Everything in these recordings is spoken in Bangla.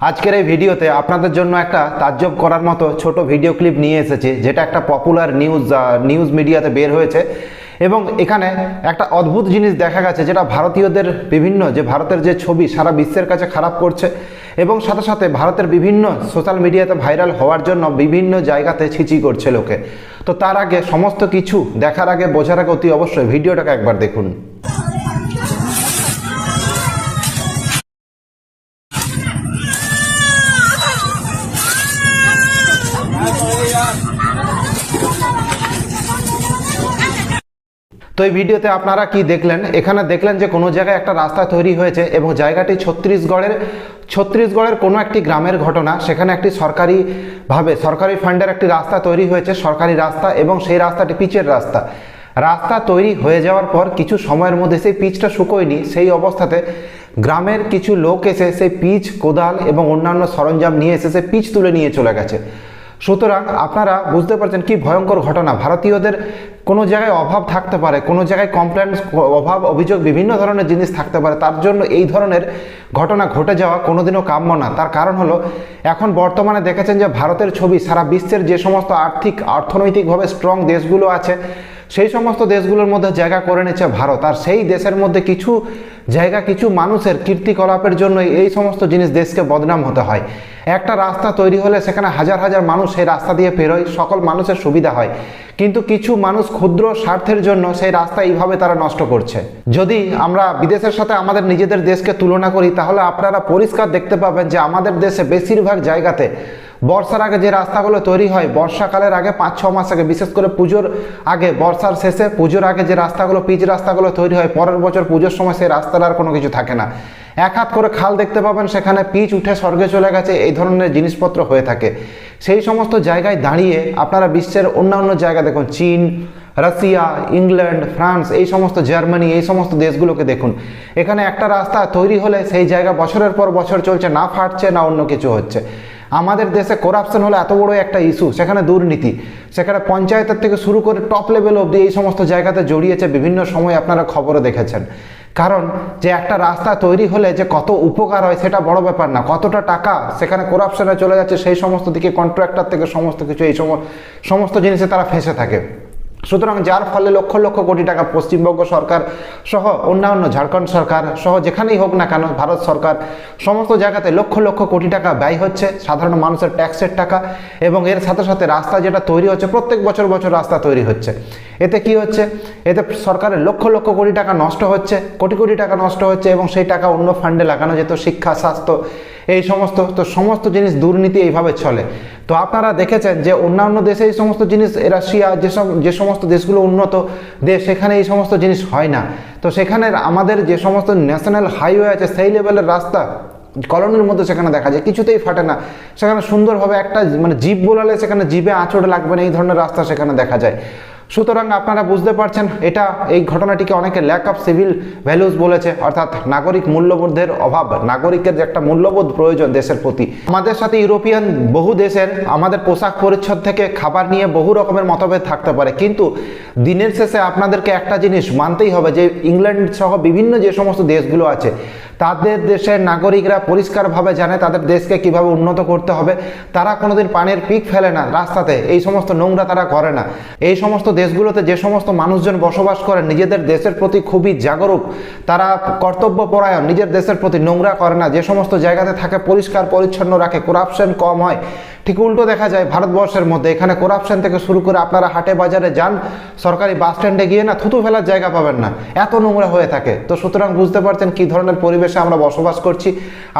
আজকের এই ভিডিওতে আপনাদের জন্য একটা তাজ্জব করার মতো ছোট ভিডিও ক্লিপ নিয়ে এসেছি, যেটা একটা পপুলার নিউজ নিউজ মিডিয়াতে বের হয়েছে। এবং এখানে একটা অদ্ভুত জিনিস দেখা গেছে, যেটা ভারতীয়দের বিভিন্ন, যে ভারতের যে ছবি সারা বিশ্বের কাছে খারাপ করছে, এবং সাথে সাথে ভারতের বিভিন্ন সোশ্যাল মিডিয়াতে ভাইরাল হওয়ার জন্য বিভিন্ন জায়গাতে ছিচি করছে লোকে। তো তার আগে সমস্ত কিছু দেখার আগে, বোঝার আগে অতি অবশ্যই ভিডিওটাকে একবার দেখুন। তো এই ভিডিওতে আপনারা কি দেখলেন? এখানে দেখলেন যে কোনো জায়গায় একটা রাস্তা তৈরি হয়েছে এবং জায়গাটি ছত্তিশগড়ের ছত্তিশগড়ের কোনো একটি গ্রামের ঘটনা। সেখানে একটি সরকারিভাবে, সরকারি ফান্ডের একটি রাস্তা তৈরি হয়েছে, সরকারি রাস্তা এবং সেই রাস্তাটি পিচের রাস্তা। রাস্তা তৈরি হয়ে যাওয়ার পর কিছু সময়ের মধ্যে সেই পিচটা শুকোয়নি। সেই অবস্থাতে গ্রামের কিছু লোক এসে সেই পিচ, কোদাল এবং অন্যান্য সরঞ্জাম নিয়ে এসে সেই পিচ তুলে নিয়ে চলে গেছে। সুতরাং আপনারা বুঝতে পারছেন কি ভয়ঙ্কর ঘটনা। ভারতীয়দের কোনো জায়গায় অভাব থাকতে পারে, কোনো জায়গায় কমপ্লেন অভাব, অভিযোগ বিভিন্ন ধরনের জিনিস থাকতে পারে, তার জন্য এই ধরনের ঘটনা ঘটে যাওয়া কোনোদিনও কাম্য না। তার কারণ হলো, এখন বর্তমানে দেখেছেন যে ভারতের ছবি, সারা বিশ্বের যে সমস্ত আর্থিক, অর্থনৈতিকভাবে স্ট্রং দেশগুলো আছে, সেই সমস্ত দেশগুলোর মধ্যে জায়গা করে নিচ্ছে ভারত। আর সেই দেশের মধ্যে কিছু জায়গা, কিছু মানুষের কীর্তিকলাপের জন্য এই সমস্ত জিনিস দেশকে বদনাম হতে হয়। একটা রাস্তা তৈরি হলে সেখানে হাজার হাজার মানুষ সেই রাস্তা দিয়ে পেরোয় সকল মানুষের সুবিধা হয়। কিন্তু কিছু মানুষ ক্ষুদ্র স্বার্থের জন্য সেই রাস্তা এইভাবে তারা নষ্ট করছে। যদি আমরা বিদেশের সাথে আমাদের নিজেদের দেশকে তুলনা করি, তাহলে আপনারা পরিষ্কার দেখতে পাবেন যে আমাদের দেশে বেশিরভাগ জায়গাতে বর্ষার আগে যে রাস্তাগুলো তৈরি হয়, বর্ষাকালের আগে পাঁচ ছ মাস আগে, বিশেষ করে পুজোর আগে, বর্ষার শেষে পুজোর আগে যে রাস্তাগুলো, পিচ রাস্তাগুলো তৈরি হয়, পরের বছর পুজোর সময় সেই রাস্তার আর কোনো কিছু থাকে না। এক হাত করে খাল দেখতে পাবেন, সেখানে পিচ উঠে স্বর্গে চলে গেছে, এই ধরনের জিনিসপত্র হয়ে থাকে। সেই সমস্ত জায়গায় দাঁড়িয়ে আপনারা বিশ্বের অন্যান্য জায়গা দেখুন, চীন রাশিয়া, ইংল্যান্ড, ফ্রান্স, এই সমস্ত জার্মানি, এই সমস্ত দেশগুলোকে দেখুন। এখানে একটা রাস্তা তৈরি হলে সেই জায়গা বছরের পর বছর চলছে, না ফাটছে, না অন্য কিছু হচ্ছে। আমাদের দেশে করাপশন হলো এত বড় একটা ইস্যু সেখানে দুর্নীতি। সেখানে পঞ্চায়েতের থেকে শুরু করে টপ লেভেল অবধি এই সমস্ত জায়গাতে জড়িয়েছে বিভিন্ন সময় আপনারা খবরে দেখেছেন। কারণ যে একটা রাস্তা তৈরি হলে যে কত উপকার হয় সেটা বড় ব্যাপার না। কতটা টাকা সেখানে করাপশনে চলে যাচ্ছে, সেই সমস্ত দিকে কন্ট্রাক্টর থেকে সমস্ত কিছু, এই সমস্ত জিনিসে তারা ফেসে থাকে। সুতরাং যার ফলে লক্ষ লক্ষ কোটি টাকা পশ্চিমবঙ্গ সরকার সহ অন্যান্য ঝাড়খণ্ড সরকার সহ যেখানেই হোক না কেন ভারত সরকার সমস্ত জায়গাতে লক্ষ লক্ষ কোটি টাকা ব্যয় হচ্ছে, সাধারণ মানুষের ট্যাক্সের টাকা এবং এর সাথে সাথে রাস্তা যেটা তৈরি হচ্ছে, প্রত্যেক বছর বছর রাস্তা তৈরি হচ্ছে। এতে কি হচ্ছে? এতে সরকারের লক্ষ লক্ষ কোটি টাকা নষ্ট হচ্ছে, কোটি কোটি টাকা নষ্ট হচ্ছে এবং সেই টাকা অন্য ফান্ডে লাগানো যেত, শিক্ষা, স্বাস্থ্য এই সমস্ত, তো সমস্ত জিনিস দুর্নীতি এইভাবে চলে। তো আপনারা দেখেছেন যে অন্যান্য দেশে এই সমস্ত জিনিস রাশিয়া যেসব যে সমস্ত দেশগুলো উন্নত দেশ সেখানে এই সমস্ত জিনিস হয় না। তো সেখানে আমাদের যে সমস্ত ন্যাশনাল হাইওয়ে আছে, সেই লেভেলের রাস্তা, কলোনির মধ্যে সেখানে দেখা যায়, কিছুতেই ফাটে না। সেখানে সুন্দরভাবে একটা মানে জিপ বোলালে সেখানে জিভে আঁচড় লাগবে না, এই ধরনের রাস্তা সেখানে দেখা যায়। সুতরাং আপনারা বুঝতে পারছেন, এটা এই ঘটনাটিকে অনেকে ল্যাক অফ সিভিল ভ্যালুস বলেছে, অর্থাৎ নাগরিক মূল্যবোধের অভাব, নাগরিকের যে একটা মূল্যবোধ প্রয়োজন দেশের প্রতি। আমাদের সাথে ইউরোপিয়ান বহু দেশের, আমাদের পোশাক পরিচ্ছদ থেকে খাবার নিয়ে বহু রকমের মতভেদ থাকতে পারে, কিন্তু দিনের শেষে আপনাদেরকে একটা জিনিস মানতেই হবে যে, ইংল্যান্ড সহ বিভিন্ন যে সমস্ত দেশগুলো আছে তাদের দেশের নাগরিকরা পরিষ্কারভাবে জানে তাদের দেশকে কীভাবে উন্নত করতে হবে। তারা কোনোদিন পানির পিক ফেলে না রাস্তাতে। এই সমস্ত নোংরা তারা করে না। এই সমস্ত দেশগুলোতে যে সমস্ত মানুষজন বসবাস করে, নিজেদের দেশের প্রতি খুবই জাগরুক। তারা কর্তব্য পরায়ণ, নিজের দেশের প্রতি নোংরা করে না। যে সমস্ত জায়গাতে থাকে পরিষ্কার পরিচ্ছন্ন রাখে। করাপশন কম হয়। ঠিক উল্টো দেখা যায়, ভারতবর্ষের মধ্যে। এখানে করাপশন থেকে শুরু করে আপনারা হাটে বাজারে যান, সরকারি বাস স্ট্যান্ডে গিয়ে না থুতু ফেলার জায়গা পাবেন না। এত নোংরা হয়ে থাকে। তো সুতরাং বুঝতে পারছেন কী ধরনের পরিবেশে আমরা বসবাস করছি।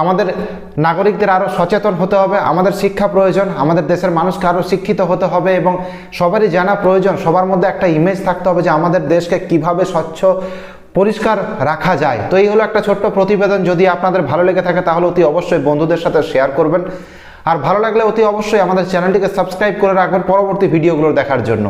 আমাদের নাগরিকদের আরও সচেতন হতে হবে, আমাদের শিক্ষা প্রয়োজন, আমাদের দেশের মানুষকে আরও শিক্ষিত হতে হবে এবং সবারই জানা প্রয়োজন, সবার মধ্যে একটা ইমেজ থাকতে হবে যে আমাদের দেশকে কীভাবে স্বচ্ছ, পরিষ্কার রাখা যায়। তো এই হলো একটা ছোট্ট প্রতিবেদন। যদি আপনাদের ভালো লেগে থাকে তাহলে অতি অবশ্যই বন্ধুদের সাথে শেয়ার করবেন। আর ভালো লাগলে অতি অবশ্যই আমাদের চ্যানেলটিকে সাবস্ক্রাইব করে রাখবেন পরবর্তী ভিডিওগুলো দেখার জন্য।